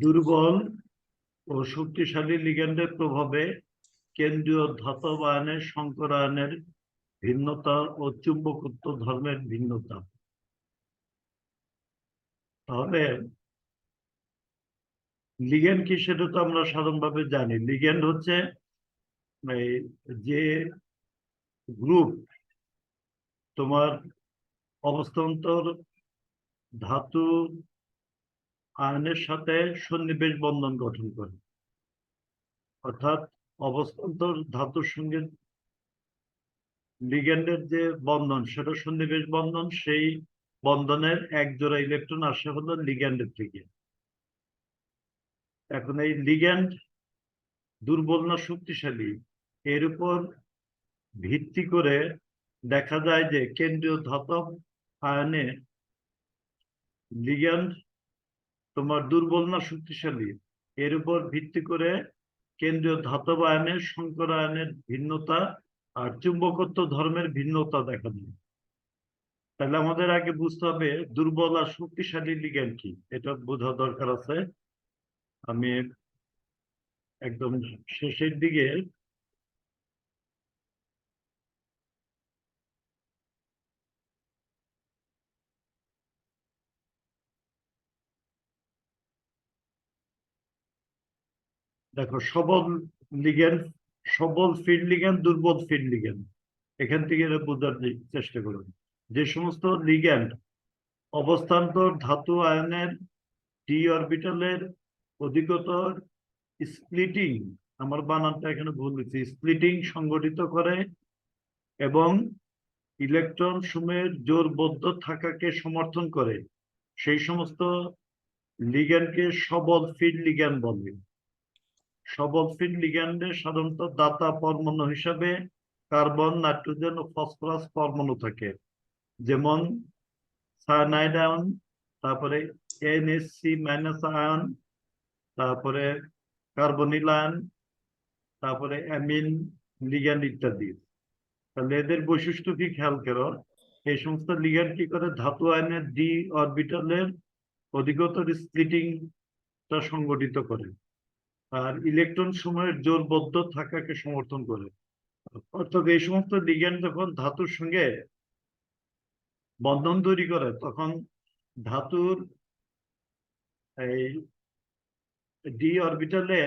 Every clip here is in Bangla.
দুর্বল ও শক্তিশালী লিগ্যান্ডের প্রভাবে কেন্দ্রীয় ধাতব আয়নের সংকরায়নের ভিন্নতা ও চুম্বকত্ব ধর্মের ভিন্নতা। তাহলে লিগ্যান্ড কি সেটা তো আমরা সাধারণভাবে জানি। লিগ্যান্ড হচ্ছে যে গ্রুপ তোমার অবস্থান্তর ধাতু আয়নের সাথে সন্নিবেশ বন্ধন গঠন করে। অর্থাৎ অবস্থান্তর ধাতুর সঙ্গে লিগ্যান্ডের যে বন্ধন, সেটা সন্নিবেশ বন্ধন, সেই বন্ধনের এক জোড়া ইলেকট্রন আসে হলো লিগ্যান্ডের থেকে। এখন এই লিগ্যান্ড দুর্বল না শক্তিশালী, এর উপর ভিত্তি করে দেখা যায় যে কেন্দ্রীয় ধাতব আয়নে লিগ্যান্ড তোমার দুর্বল না শক্তিশালী। এর উপর ভিত্তি করে কেন্দ্রীয় ধাতব আয়নের সংকর আয়নের ভিন্নতা আর চুম্বকত্ব ধর্মের ভিন্নতা দেখা যায় তাহলে আমাদের আগে বুঝতে হবে দুর্বল আর শক্তিশালী লিগ্যান্ড কি, এটা বোঝা দরকার আছে। আমি একদম শেষের দিকে দেখো, সবল লিগ্যান্ড সবল ফিল্ড লিগ্যান্ড দুর্বল ফিল্ড লিগ্যান্ড এখান থেকে বোঝার চেষ্টা করুন। যে সমস্ত লিগ্যান্ড অবস্থান্তর ধাতু আয়নের ডি অরবিটালের অধিকতর স্প্লিটিং আমার বানানটা এখানে ভুল হয়েছে স্প্লিটিং সংগঠিত করে এবং ইলেকট্রন সমূহের জোরবদ্ধ থাকাকে সমর্থন করে। সেই সমস্ত লিগ্যান্ডকে সবল ফিল্ড লিগ্যান্ড বলে। সবল ফিল্ড লিগ্যান্ডে সাধারণত দাতা পরমাণু হিসাবে কার্বন, নাইট্রোজেন ও ফসফরাস পরমাণু থাকে। যেমন সায়ানাইড আয়ন, তারপরে এনএসসি মাইনাস আয়ন, তারপরে কার্বনিল আয়ন, তারপরে অ্যামিন লিগ্যান্ড ইত্যাদি। তাহলে এদের বৈশিষ্ট্য কি খেয়াল করো? এই সমস্ত লিগ্যান্ড কি করে? ধাতু আয়নের ডি অরবিটালের অধিকতর স্প্লিটিংটা সংগঠিত করে। আর ইলেকট্রন সময়ের জোরবদ্ধ থাকাকে সমর্থন করে। অর্থাৎ এই সমস্ত লিগ্যান্ড যখন ধাতুর সঙ্গে বন্ধন তৈরি করে, তখন ধাতুর এই ডি অরবিটালে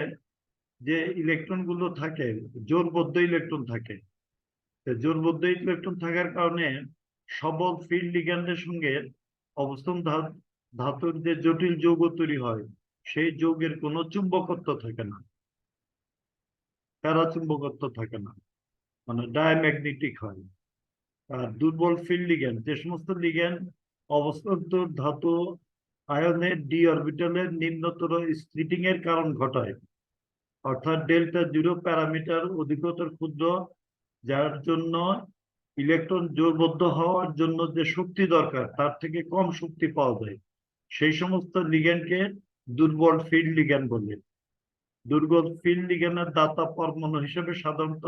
যে ইলেকট্রনগুলো থাকে, জোরবদ্ধ ইলেকট্রন থাকে জোরবদ্ধ ইলেকট্রন থাকার কারণে সবল ফিল্ড লিগ্যান্ডের সঙ্গে অবস্থান ধাতুর যে জটিল যৌগ তৈরি হয় সেই যৌগের কোনো চুম্বকত্ব থাকে না। প্যারা প্যারাচুম্বকত্ব থাকে না। মানে ডায়াম্যাগনেটিক হয়। আর দুর্বল ফিল্ড লিগেন যে সমস্ত লিগেন অবস্থান্তর ধাতু আয়নের ডি অরবিটালের নিম্নতর স্প্লিটিং এর কারণ ঘটায়। অর্থাৎ ডেল্টা জিরো প্যারামিটার অধিকতর ক্ষুদ্র, যার জন্য ইলেকট্রন জোরবদ্ধ হওয়ার জন্য যে শক্তি দরকার, তার থেকে কম শক্তি পাওয়া যায়। সেই সমস্ত লিগ্যান্ডকে দুর্বল ফিল্ড লিগ্যান্ড বলে। দুর্বল ফিল্ড লিগ্যান্ডের দাতা পরমাণু হিসেবে সাধারণত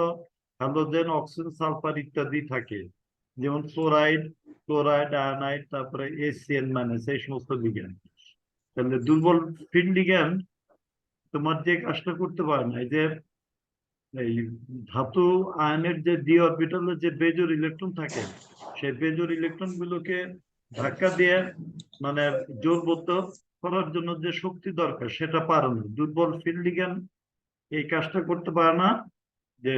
হ্যালোজেন অক্সিজেন সালফার ইত্যাদি থাকে। যেমন ফ্লোরাইড ক্লোরাইড আয়নাইড তারপরে এসিএন মাইনাস এই সমস্ত লিগ্যান্ড তাহলে দুর্বল ফিল্ড লিগ্যান্ড তোমার যে কাজটা করতে পারে না, এই যে এই ধাতু আয়নের যে ডি অরবিটালে যে বেজোর ইলেকট্রন থাকে, সেই বেজোর ইলেকট্রন গুলোকে ধাক্কা দিয়ে মানে জোর জোরবদ্ধ করার জন্য যে শক্তি দরকার, সেটা পারে না। দুর্বল ফিল্ড লিগ্যান্ড এই কাজটা করতে পারে না। যে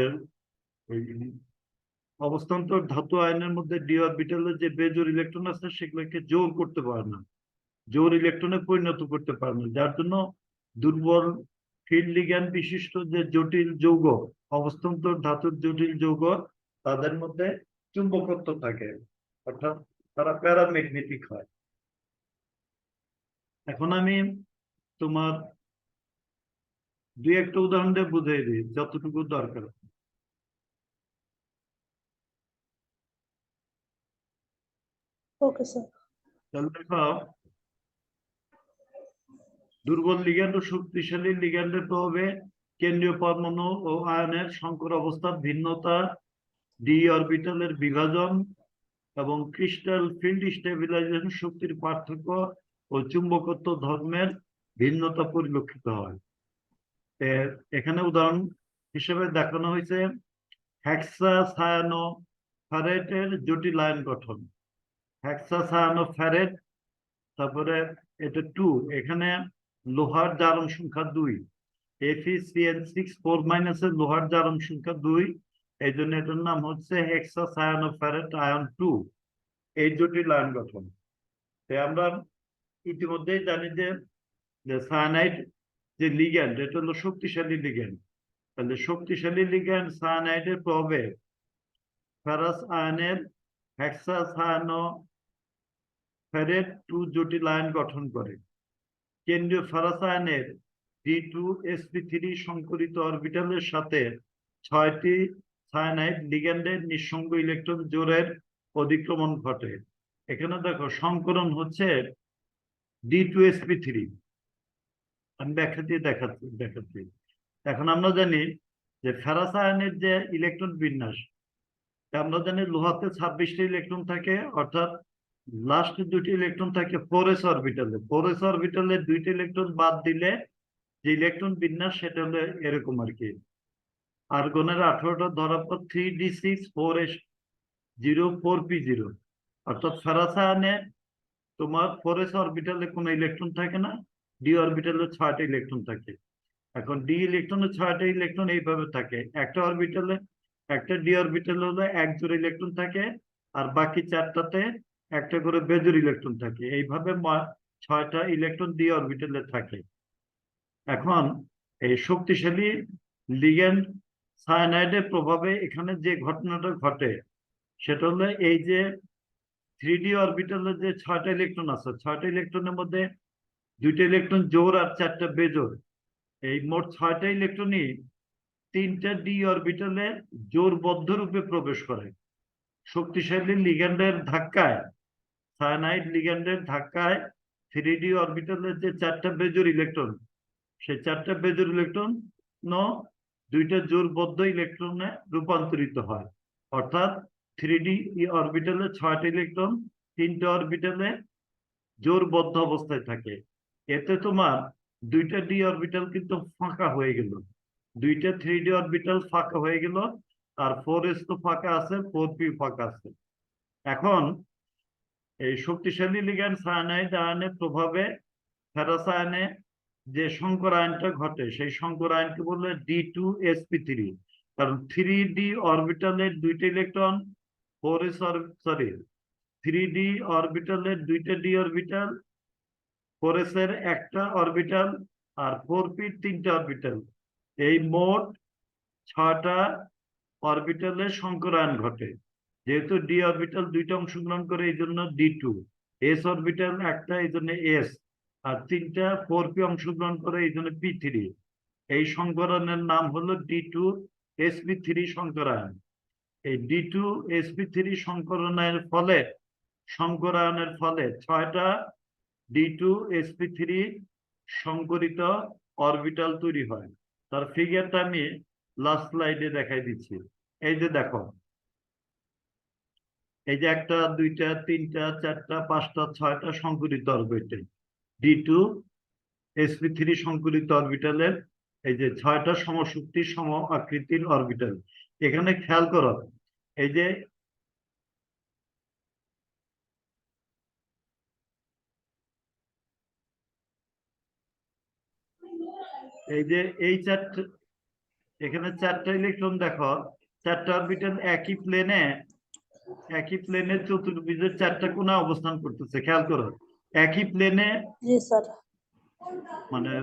অবস্থান্তর ধাতু আয়নের মধ্যে ডি অরবিটালে যে বেজোর ইলেকট্রন আছে, সেগুলোকে জোর করতে পারে না। জোর ইলেকট্রনে পরিণত করতে পারে না। যার জন্য দুর্বল ফিল্ড বিশিষ্ট যে জটিল যৌগ, অবস্থান্তর ধাতুর জটিল যৌগ, তাদের মধ্যে চুম্বকত্ব থাকে। অর্থাৎ তারা প্যারাম্যাগনেটিক হয়। এখন আমি তোমার দুই একটা উদাহরণ দিয়ে বুঝিয়ে দিই যতটুকু দরকার। ওকে স্যার তাহলে দেখো দুর্বল লিগ্যান্ড ও শক্তিশালী লিগ্যান্ডের প্রভাবে কেন্দ্রীয় পরমাণু ও আয়নের সংকর অবস্থার ভিন্নতা ডি অরবিটালের বিভাজন এবং ক্রিস্টাল ফিল্ড স্টেবিলাইজেশন শক্তির পার্থক্য ও চুম্বকত্ব ধর্মের ভিন্নতা পরিলক্ষিত হয়। এখানে উদাহরণ হিসেবে দেখানো হয়েছে হ্যাক্সা সায়ানো ফ্যারেটের জটিল আয়ন গঠন। হ্যাক্সা সায়ানো ফ্যারেট তারপরে এটা টু এখানে লোহার জারণ সংখ্যা দুই। এফিসিএন সিক্স ফোর মাইনাসের লোহার জারণ সংখ্যা দুই এই জন্য এটার নাম হচ্ছে hexa cyano ferrate ion two এই জটিল আয়ন গঠন। আমরা ইতিমধ্যেই জানি যে সায়ানাইড যে লিগ্যান্ড এটা হলো শক্তিশালী লিগ্যান্ড তাহলে শক্তিশালী লিগ্যান্ড সায়ানাইডের প্রভাবে ফেরাস আয়নের হেক্সা সায়ানো ফেরেট টু জটিল আয়ন গঠন করে। কেন্দ্রীয় ফেরাস আয়নের ডি টু এসপি থ্রি সংকরিত অরবিটালের সাথে ছয়টি সায়ানাইড লিগ্যান্ডের নিঃসঙ্গ ইলেকট্রন জোরের অধিক্রমণ ঘটে। এখানে দেখো সংকরণ হচ্ছে ডি টু এসপি থ্রি আমি ব্যাখ্যা দিয়ে দেখাচ্ছি দেখাচ্ছি। এখন আমরা জানি যে ফেরাস আয়নের যে ইলেকট্রন বিন্যাস আমরা জানি লোহাতে ছাব্বিশটা ইলেকট্রন থাকে, অর্থাৎ লাস্ট দুটি ইলেকট্রন থাকে four S orbital four S অরবিটালে দুইটা ইলেকট্রন বাদ দিলে যে ইলেকট্রন বিন্যাস, সেটা হলো এরকম আর কি। আর্গনের আঠারোটা ধরার পর three D six four S zero four P zero অর্থাৎ ফেরাস আয়নে তোমার ফোর এস অরবিটালে কোনো ইলেকট্রন থাকে না ডি অরবিটালে ছয়টা ইলেকট্রন থাকে। এখন ডি ইলেকট্রনে ছয়টা ইলেকট্রন এইভাবে থাকে, একটা অরবিটালে একটা ডি অরবিটালে হলো এক জোড়া ইলেকট্রন থাকে, আর বাকি চারটাতে একটা করে বেজোর ইলেকট্রন থাকে। এইভাবে ছয়টা ইলেকট্রন ডি অরবিটালে থাকে। এখন এই শক্তিশালী লিগ্যান্ড সায়ানাইডের প্রভাবে এখানে যে ঘটনাটা ঘটে, সেটা হলো এই যে থ্রি ডি অরবিটালে যে ছয়টা ইলেকট্রন আছে, ছয়টা ইলেকট্রনের মধ্যে দুইটা ইলেকট্রন জোর আর চারটা বেজোর এই মোট ছয়টা ইলেকট্রনই তিনটা ডি অরবিটালে জোরবদ্ধ রূপে প্রবেশ করে। শক্তিশালী লিগ্যান্ডের ধাক্কায় সায়ানাইড লিগ্যান্ডের ধাক্কায় থ্রি ডি অরবিটালের যে চারটা বেজোর ইলেকট্রন সেই চারটা বেজোর ইলেকট্রন ন দুইটা জোরবদ্ধ ইলেকট্রনে রূপান্তরিত হয়। অর্থাৎ থ্রি ডি অরবিটালে ছয়টা ইলেকট্রন তিনটা অরবিটালে জোরবদ্ধ অবস্থায় থাকে। এতে তোমার দুইটা ডি অরবিটাল কিন্তু ফাঁকা হয়ে গেল। দুইটা থ্রি অরবিটাল ফাঁকা হয়ে গেল, আর ফোর এস তো ফাঁকা আছে ফোর পি ফাঁকা আছে। এখন এই শক্তিশালী লিগ্যান্ড সায়ানাইড আয়নের প্রভাবে ফেরাস যে সংকর আয়নটা ঘটে, সেই সংকর আয়নকে বললে ডি টু এসপি থ্রি কারণ থ্রি ডি অরবিটালের দুইটা electron four S sorry three D অরবিটালের দুইটা ডি অরবিটাল ফোর এস এর একটা অরবিটাল আর ফোর পি তিনটা অরবিটাল এই মোট ছটা অরবিটালের সংকরায়ন ঘটে। যেহেতু ডি অরবিটাল দুইটা অংশগ্রহণ করে, এই জন্য ডি টু এস অরবিটাল একটা, এই জন্য এস আর তিনটা ফোর পি অংশগ্রহণ করে, এই জন্য পি থ্রি এই সংকরণের নাম হলো ডি টু এসপি থ্রি সংকরায়ন। এই D two S SP three সংকরণের ফলে সংকরায়নের ফলে ছয়টা D two S SP three সংকরিত orbital তৈরি হয়। তার ফিগারটা আমি লাস্ট স্লাইডে দেখাই দিচ্ছি। এই যে দেখো, এই যে একটা, দুইটা, তিনটা, চারটা, পাঁচটা, ছয়টা সংকরিত orbital D two S SP three সংকরিত অরবিটালের এই যে ছয়টা সমশক্তি সম আকৃতির অরবিটাল এখানে খেয়াল করো এই যে এই যে এই চারটে এখানে চারটা ইলেকট্রন দেখো চারটা অরবিটাল একই প্লেনে একই প্লেনের চতুর্ভুজের চারটা কোণা অবস্থান করতেছে খেয়াল করো একই প্লেনে মানে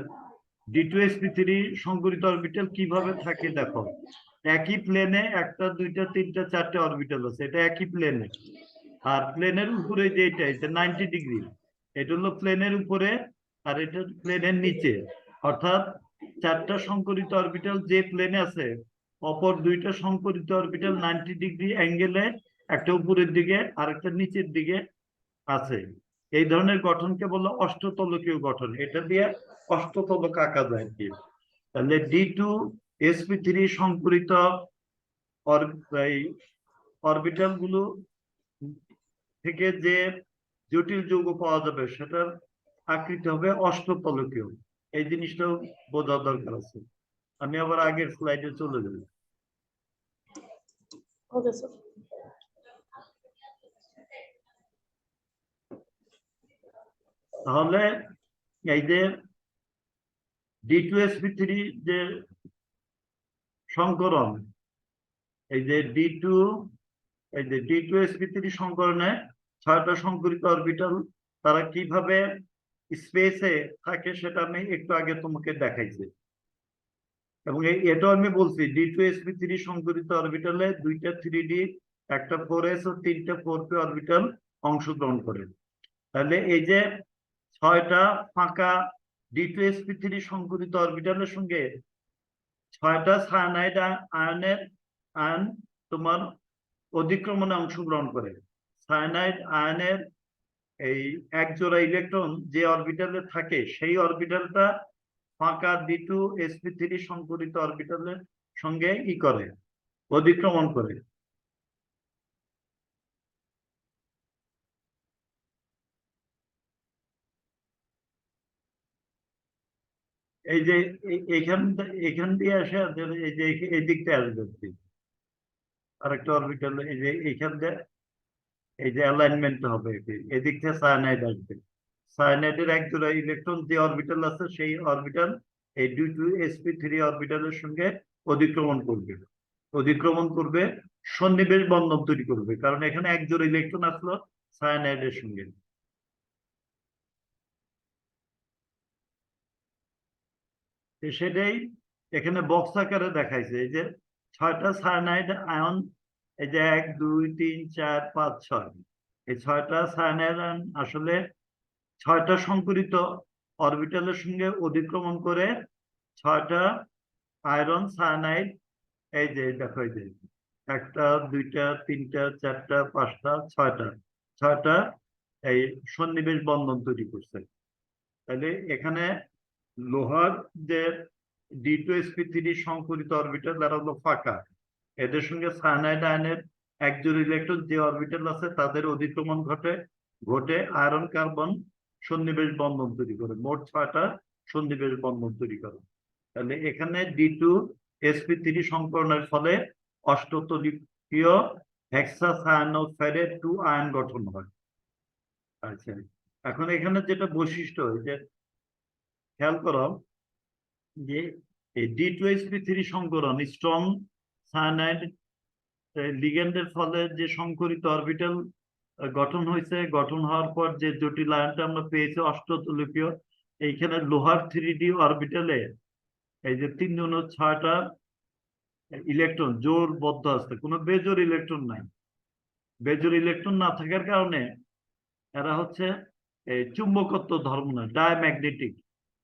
ডি টু এসপি থ্রি সংকরিত অরবিটাল কীভাবে থাকে দেখো একই প্লেনে একটা, দুইটা, তিনটা, চারটে অরবিটাল আছে, এটা একই প্লেনে আর প্লেনের উপরে যে এটা নাইনটি ডিগ্রি এটা হলো প্লেনের উপরে, আর এটা প্লেনের নিচে। অর্থাৎ চারটা সংকরিত অরবিটাল যে প্লেনে আছে, অপর দুইটা সংকরিত অরবিটাল নাইনটি ডিগ্রি অ্যাঙ্গেলে একটা উপরের দিকে, আর একটা নিচের দিকে আছে। এই ধরনের গঠনকে বলল অষ্টতলকীয় গঠন। এটা দিয়ে অষ্টতলক আঁকা যায় কি। তাহলে ডি টু এসপি থ্রি সংকরিত অরবিটালগুলো থেকে যে জটিল যৌগ পাওয়া যাবে সেটার আকৃতি হবে অষ্টতলকীয় এই জিনিসটাও বোঝা দরকার আছে। আমি আবার আগের স্লাইডে চলে যাব তাহলে এই যে ডি টু এসপি থ্রি যে সংকরণ এই যে ডি টু এই যে ডি টু এসপি থ্রি সংকরণে ছয়টা সংকরিত অরবিটাল তারা কীভাবে স্পেসে থাকে সেটা আমি একটু আগে তোমাকে দেখাইছি। এবং এটাও আমি বলছি ডি টু এসপি থ্রি সংকরিত অরবিটালে দুইটা থ্রি ডি একটা ফোর এস ও তিনটা ফোর পি অরবিটাল অংশগ্রহণ করে। তাহলে এই যে ছয়টা ফাঁকা ডি টু এসপি থ্রি সংকরিত অরবিটালের সঙ্গে ছয়টা সায়ানাইড আয়নের আয়ন তোমার অধিক্রমণে অংশগ্রহণ করে। সায়ানাইড আয়নের এই একজোড়া ইলেকট্রন যে অরবিটালে থাকে, সেই অরবিটালটা ফাঁকা ডি টু এসপি থ্রি সংকরিত অরবিটালের সঙ্গে ই করে, অধিক্রমণ করে। এই যে এইখান এখান দিয়ে আসে এই যে এই- দিকটা আসবে আরেকটা অরবিটাল এই যে এইখান দিয়ে এই যে অ্যালাইনমেন্ট হবে এটি- এদিক থেকে সায়ানাইড আসবে। সায়ানাইডের এক জোড়া ইলেকট্রন যে অরবিটাল আছে, সেই অরবিটাল এই ডি টু এসপি থ্রি অরবিটালের সঙ্গে অধিক্রমণ করবে। অধিক্রমণ করবে, সন্নিবেশ বন্ধন তৈরি করবে। কারণ এখানে এক জোড়া ইলেকট্রন আসলো সায়ানাইডের সঙ্গে। সেটাই এখানে বক্স আকারে দেখাইছে। এই যে ছয়টা সায়ানাইড আয়ন এই যে এক, দুই, তিন, চার, পাঁচ, ছয়। এই ছয়টা সায়ানাইড আয়ন আসলে ছয়টা সংকরিত অরবিটালের সঙ্গে অধিক্রমণ করে ছয়টা আয়রন সায়ানাইড এই যে দেখো যে একটা, দুইটা, তিনটা, চারটা, পাঁচটা, ছয়টা ছয়টা এই সন্নিবেশ বন্ধন তৈরি করছে। তাহলে এখানে লোহার যে ডি টু এসপি থ্রি সংকরিত অরবিটাল তারা হলো ফাঁকা। এদের সঙ্গে সায়ানাইড আয়নের একজোড় ইলেকট্রন যে অরবিটাল আছে, তাদের অধিক্রমণ ঘটে ঘটে আয়রন কার্বন সন্নিবেশ বন্ধন তৈরি করে, মোট ছয়টা সন্নিবেশ বন্ধন তৈরি করে। তাহলে এখানে ডি টু এসপি থ্রি সংকরণের ফলে অষ্টতলীয় হেক্সা সায়ানোফেরেট টু আয়ন গঠন হয়। আচ্ছা এখন এখানে যেটা বৈশিষ্ট্য যে খেয়াল করো যে এই ডি টু এসপি থ্রি সংকরণ স্ট্রং সায়ানাইড লিগেন্ডের ফলে যে সংকরিত অরবিটাল গঠন হয়েছে, গঠন হওয়ার পর যে জটিল আয়নটা আমরা পেয়েছি অষ্টতলীয় এইখানে লোহার থ্রি ডি অরবিটালে এই যে তিন জন ছয়টা ইলেকট্রন জোরবদ্ধ আছে, কোনো বেজোর ইলেকট্রন নাই। বেজোর ইলেকট্রন না থাকার কারণে এরা হচ্ছে চুম্বকত্ব ধর্ম নয় ডায়াম্যাগনেটিক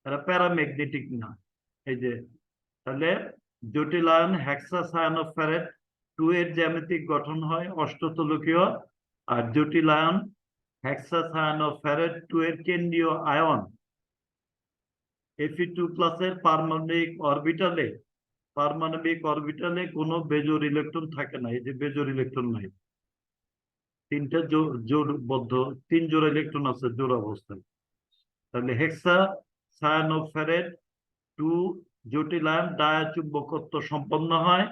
এরা প্যারাম্যাগনেটিক না। এই যে, তাহলে জটিল আয়ন হেক্সা সায়ানোফেরেট টু এর জ্যামিতিক গঠন হয় অষ্টতলকীয়, আর জটিল আয়ন হেক্সা সায়ানোফেরেট টু এর কেন্দ্রীয় আয়ন। এফি টু প্লাসের পারমাণবিক অরবিটালে পারমাণবিক অরবিটালে কোনো বেজোর ইলেকট্রন থাকে না, এই যে বেজোর ইলেকট্রন নাই। তিনটা জো- জোড়বদ্ধ, তিন জোড়া ইলেকট্রন আছে জোড় অবস্থায়। তাহলে হেক্সা সায়ানোফেরেট টু জটিল আয়ন ডায়াচুম্বকত্ব সম্পন্ন হয়,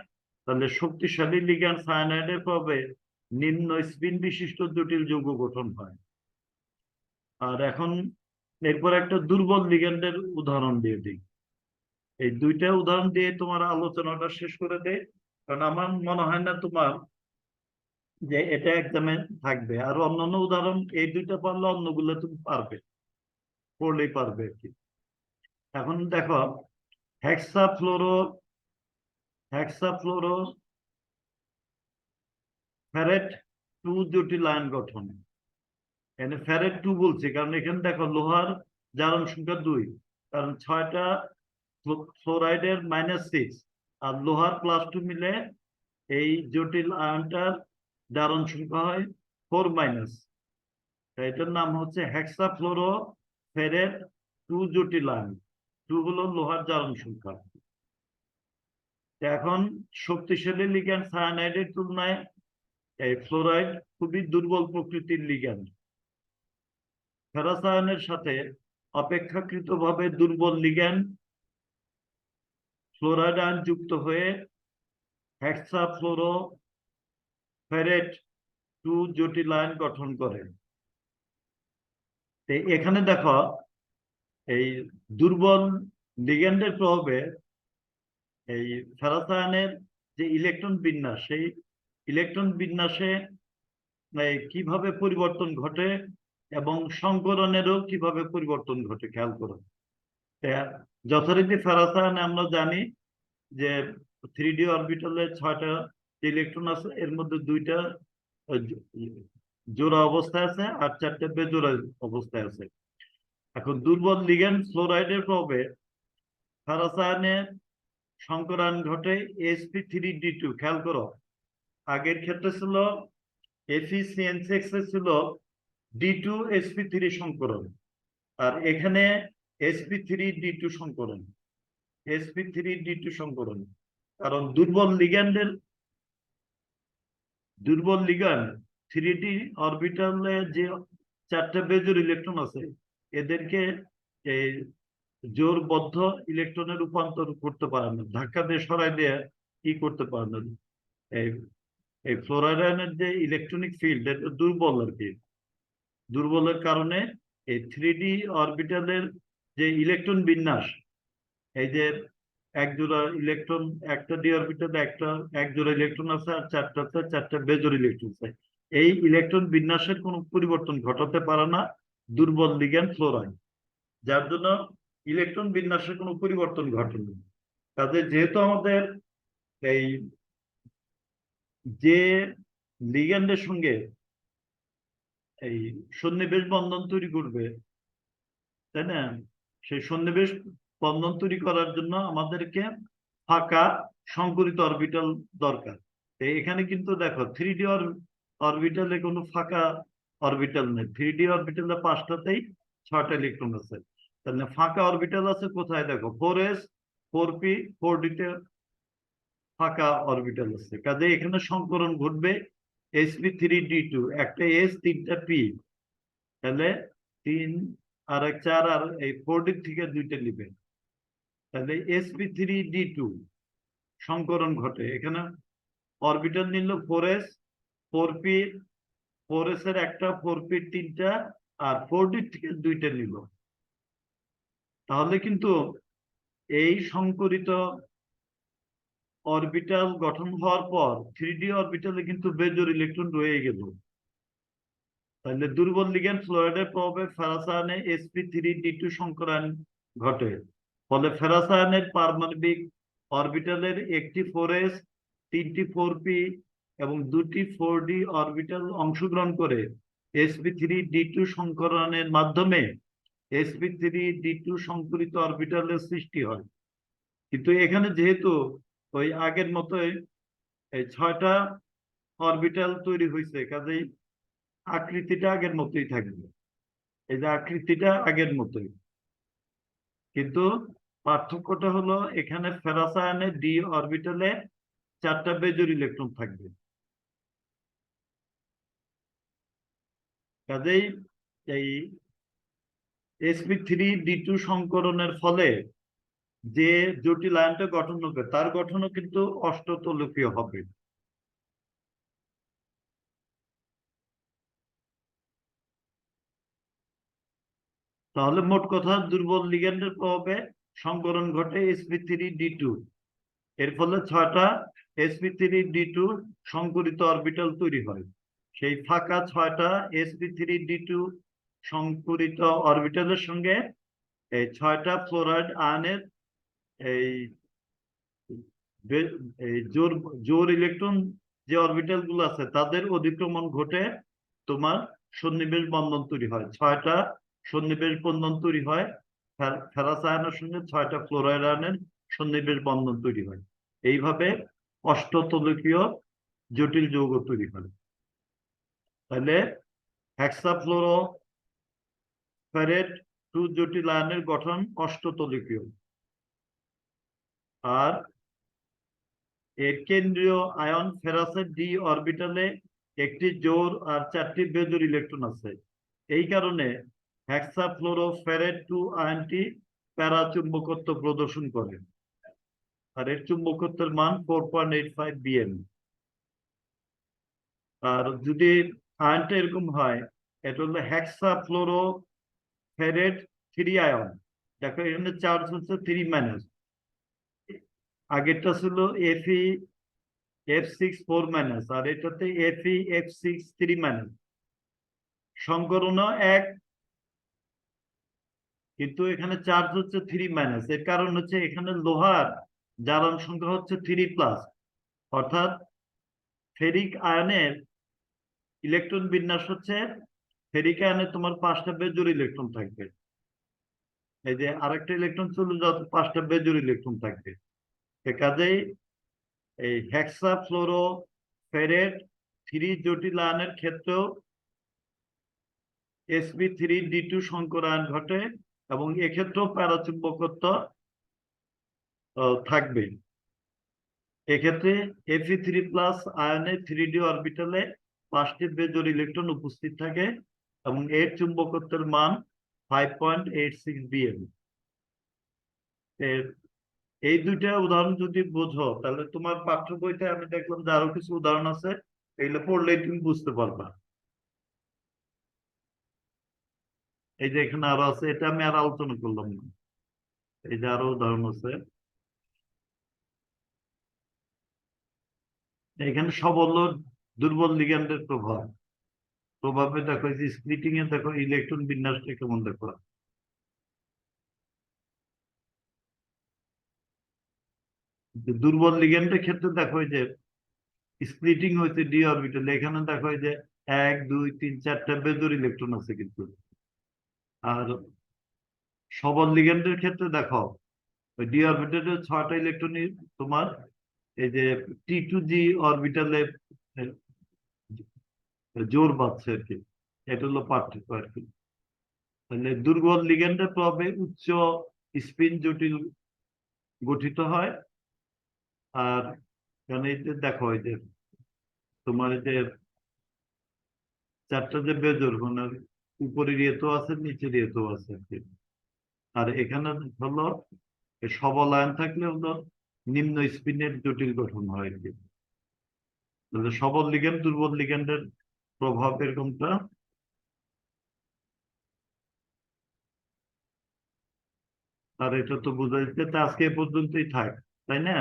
তাহলে শক্তিশালী লিগ্যান্ড সায়ানাইডের প্রভাবে নিম্ন স্পিন বিশিষ্ট জটিল যৌগ গঠন হয়। আর এখন এরপর একটা দুর্বল লিগ্যান্ডের উদাহরণ দিয়ে দিই। এই দুইটা উদাহরণ দিয়ে তোমার আলোচনাটা শেষ করে দেয় কারণ আমার মনে হয় না তোমার যে এটা এক্সামে থাকবে। আর অন্যান্য উদাহরণ, এই দুইটা পারলে অন্যগুলো তুমি পারবে, পড়লেই পারবে আর কি। এখন দেখো hexa fluoro hexa fluoro ferrate two জটিল আয়ন গঠন। এখানে ফ্যারেট টু বলছে, কারণ এখানে দেখো লোহার জারণ সংখ্যা দুই, কারণ ছয়টা ফ্লোরাইডের মাইনাস সিক্স আর লোহার প্লাস টু মিলে এই জটিল আয়নটার জারণ সংখ্যা হয় ফোর মাইনাস এটার নাম হচ্ছে হেক্সা ফ্লোরো ফেরেট টু জটিল আয়ন টু হলো লোহার জারণ সংখ্যা। এখন শক্তিশালী লিগ্যান্ড সায়ানাইডের তুলনায়, এই ফ্লোরাইড খুবই দুর্বল প্রকৃতির লিগ্যান্ড ফেরাস আয়নের সাথে অপেক্ষাকৃতভাবে দুর্বল লিগ্যান্ড ফ্লোরাইড যুক্ত হয়ে হেক্সাফ্লোরো ফেরেট টু জটিল আয়ন গঠন করে। এখানে দেখো এই দুর্বল লিগ্যান্ডের প্রভাবে এই ফেরাসায়নের যে ইলেকট্রন বিন্যাস, সেই ইলেকট্রন বিন্যাসে কীভাবে পরিবর্তন ঘটে এবং সংকরণেরও কীভাবে পরিবর্তন ঘটে, খেয়াল করুন। যথারীতি ফেরাসায়নে আমরা জানি যে থ্রি ডি অরবিটালে ছয়টা ইলেকট্রন আছে, এর মধ্যে দুইটা জোড়া অবস্থায় আছে আর চারটা বেজোড়া অবস্থায় আছে। এখন দুর্বল লিগ্যান্ড ফ্লোরাইডের প্রভাবে ফেরাসায়নে সংকরায়ন ঘটে এসপি থ্রি ডি টু খেয়াল করো। আগের ক্ষেত্রে ছিল এফিসিয়েন্সেক্স ছিল ডি টু এসপি থ্রি সংকরণ, আর এখানে এসপি থ্রি ডি টু সংকরণ এসপি থ্রি ডি টু সংকরণ। কারণ দুর্বল লিগ্যান্ডের দুর্বল লিগ্যান্ড থ্রি ডি অরবিটালে যে চারটা বেজোর ইলেকট্রন আছে এদেরকে এই জোরবদ্ধ ইলেকট্রনে রূপান্তর করতে পারে না। ধাক্কা দিয়ে সরাই দিয়ে কি করতে পারে না? এই এই ফ্লোরাইডানের যে ইলেকট্রনিক ফিল্ড এটা দুর্বল আর কি। দুর্বলের কারণে এই থ্রি ডি অরবিটালের যে ইলেকট্রন বিন্যাস, এই যে এক জোড়া ইলেকট্রন একটা ডি অরবিটালে একটা এক জোড়া ইলেকট্রন আছে, আর চারটাতে চারটা বেজোর ইলেকট্রন আছে। এই ইলেকট্রন বিন্যাসের কোনো পরিবর্তন ঘটাতে পারে না। দুর্বল লিগ্যান্ড ফ্লোরাইড যার জন্য ইলেকট্রন বিন্যাসের কোনো পরিবর্তন ঘটেনি। কাজে যেহেতু আমাদের এই যে লিগ্যান্ডের সঙ্গে এই সন্নিবেশ বন্ধন তৈরি করবে, তাই না? সেই সন্নিবেশ বন্ধন তৈরি করার জন্য আমাদেরকে ফাঁকা সংকরিত অরবিটাল দরকার। এখানে কিন্তু দেখো থ্রি ডি অরবিটালে কোনো ফাঁকা অরবিটাল নেই। থ্রি ডি অরবিটালে পাঁচটাতেই ছয়টা ইলেকট্রন আছে। তাহলে ফাঁকা অরবিটাল আছে কোথায়? দেখো, four S, four P, four ডিতে ফাঁকা অরবিটাল আছে। কাজে এখানে সংকরণ ঘটবে এসপি থ্রি ডি টু। একটা এস, তিনটা পি। তাহলে তিন আর এক চার আর এই ফোর ডি থেকে দুইটা নিবে তাহলে এসপি থ্রি ডি টু সংকরণ ঘটে। এখানে অরবিটাল নিল four S, four P four S এর একটা ফোর পি তিনটা আর ফোর ডি থেকে দুইটা নিল তাহলে কিন্তু এই সংকরিত অরবিটাল গঠন হওয়ার পর থ্রি ডি অরবিটালে কিন্তু বেজোর ইলেকট্রন রয়ে গেল। তাহলে দুর্বল লিগ্যান্ড ফ্লোরাইডের প্রভাবে ফেরাসায়নে এসপি থ্রি ডি টু সংকরায়ন ঘটে। ফলে ফেরাসায়নের পারমাণবিক অরবিটালের একটি ফোর এস তিনটি ফোর পি এবং দুটি ফোর ডি অরবিটাল অংশগ্রহণ করে এসপি থ্রি ডি টু সংকরণের মাধ্যমে এসপি থ্রি ডি টু সংকরিত অরবিটালের সৃষ্টি হয়। কিন্তু এখানে যেহেতু ওই আগের মতোই এই ছয়টা অরবিটাল তৈরি হয়েছে কাজেই আকৃতিটা আগের মতোই থাকবে। এই যে আকৃতিটা আগের মতোই। কিন্তু পার্থক্যটা হলো এখানে ফেরাসায়নে ডি অরবিটালে চারটা বেজোর ইলেকট্রন থাকবে। কাজেই এই এসপি থ্রি ডি টু সংকরণের ফলে যে জটিল আয়নটা গঠন হবে, তার গঠনও কিন্তু অষ্টতলকীয় হবে। তাহলে মোট কথা দুর্বল লিগ্যান্ডের প্রভাবে সংকরণ ঘটে এসপি থ্রি ডি টু এর ফলে ছয়টা এসপি থ্রি ডি টু সংকরিত অরবিটাল তৈরি হয়। সেই ফাঁকা ছয়টা এসপি থ্রি ডি টু সংকুরিত অরবিটালের সঙ্গে এই ছয়টা ফ্লোরাইড আয়নের এই জোর জোর ইলেকট্রন যে অরবিটালগুলো আছে, তাদের অধিক্রমণ ঘটে তোমার সন্নিবেশ বন্ধন তৈরি হয়। ছয়টা সন্নিবেশ বন্ধন তৈরি হয়, ফের- ফেরাস আয়নের সঙ্গে ছয়টা ফ্লোরাইড আয়নের সন্নিবেশ বন্ধন তৈরি হয়। এইভাবে অষ্টতলকীয় জটিল যৌগ তৈরি হয়। তাহলে হেক্সাফ্লোরো ফেরেট টু জটিল আয়নের গঠন অষ্টতলকীয়। আর এর কেন্দ্রীয় আয়ন ফেরাসের ডি অরবিটালে একটি জোর আর চারটি বেজোর ইলেকট্রন আছে। এই কারণে হ্যাক্সাফ্লোরোফেরেট টু আয়নটি প্যারা চুম্বকত্ব প্রদর্শন করে। আর এর চুম্বকত্বের মান four point eight five BM আর যদি আয়নটা এরকম হয়, এটা হলো hexa fluoro ferrate three ion দেখো এখানে চার্জ হচ্ছে থ্রি মাইনাস আগেরটা ছিল এফি এফ সিক্স ফোর মাইনাস আর এটাতে এফি এফ সিক্স থ্রি মাইনাস সংকরণ এক, কিন্তু এখানে চার্জ হচ্ছে থ্রি মাইনাস এর কারণ হচ্ছে এখানে লোহার জারণ সংখ্যা হচ্ছে থ্রি প্লাস অর্থাৎ ফেরিক আয়নের ইলেকট্রন বিন্যাস হচ্ছে ফেরিক আয়নে তোমার পাঁচটা বেজোর ইলেকট্রন থাকবে। এই যে আরেকটা ইলেকট্রন চলে যাও পাঁচটা বেজোর ইলেকট্রন থাকবে। সে কাজেই এই হেক্সা ফ্লোরো ফেরেট থ্রি জটিল আয়নের ক্ষেত্রেও এসবি থ্রি ডি টু সংকরায়ন ঘটে এবং এক্ষেত্রেও প্যারাচুম্বকত্ব থাকবে। এক্ষেত্রে এফি থ্রি প্লাস আয়নে থ্রি ডি অরবিটালে পাঁচটি বেজোর ইলেকট্রন উপস্থিত থাকে এবং এর চুম্বকত্বের মান ফাইভ পয়েন্ট এই দুইটা উদাহরণ যদি বোঝো, তাহলে তোমার পাঠ্য বইতে আমি দেখলাম যে আরও কিছু উদাহরণ আছে, এগুলো পড়লে তুমি বুঝতে পারবা। এই যে এখানে আরও আছে, এটা আমি আর আলোচনা করলাম না। এই যে আরও উদাহরণ আছে। এখানে সবল দুর্বল লিগ্যান্ডের প্রভাব। প্রভাবে দেখো যে স্প্লিটিং এ দেখো ইলেকট্রন বিন্যাসটা কেমন দেখো? দুর্বল লিগ্যান্ডের ক্ষেত্রে দেখো যে স্প্লিটিং হয়েছে ডি অরবিটাল এখানে দেখো যে এক, দুই, তিন চারটা বেজোর ইলেকট্রন আছে কিন্তু। আর সবল লিগ্যান্ডের ক্ষেত্রে দেখো, ওই ডি অরবিটালে ছয়টা ইলেকট্রনই তোমার এই যে টি টু জি অরবিটালে জোর পাচ্ছে আর কি। এটা হলো পার্থক্য আর কি। তাহলে দুর্বল লিগ্যান্ডের প্রভাবে উচ্চ স্পিন জটিল গঠিত হয়। আর এখানে দেখো যে তোমার যে চারটা যে বেজোর মানে উপরের ইয়েতেও আছে, নিচের ইয়েতেও আছে আর কি। আর এখানে হলো সবল আয়ন থাকলে হলো নিম্ন স্পিনের জটিল গঠন হয় আর কি। সবল লিগ্যান্ড দুর্বল লিগ্যান্ডের প্রভাব এরকমটা? আর এটা তো বোঝা যাচ্ছে আজকে পর্যন্তই থাক তাই না?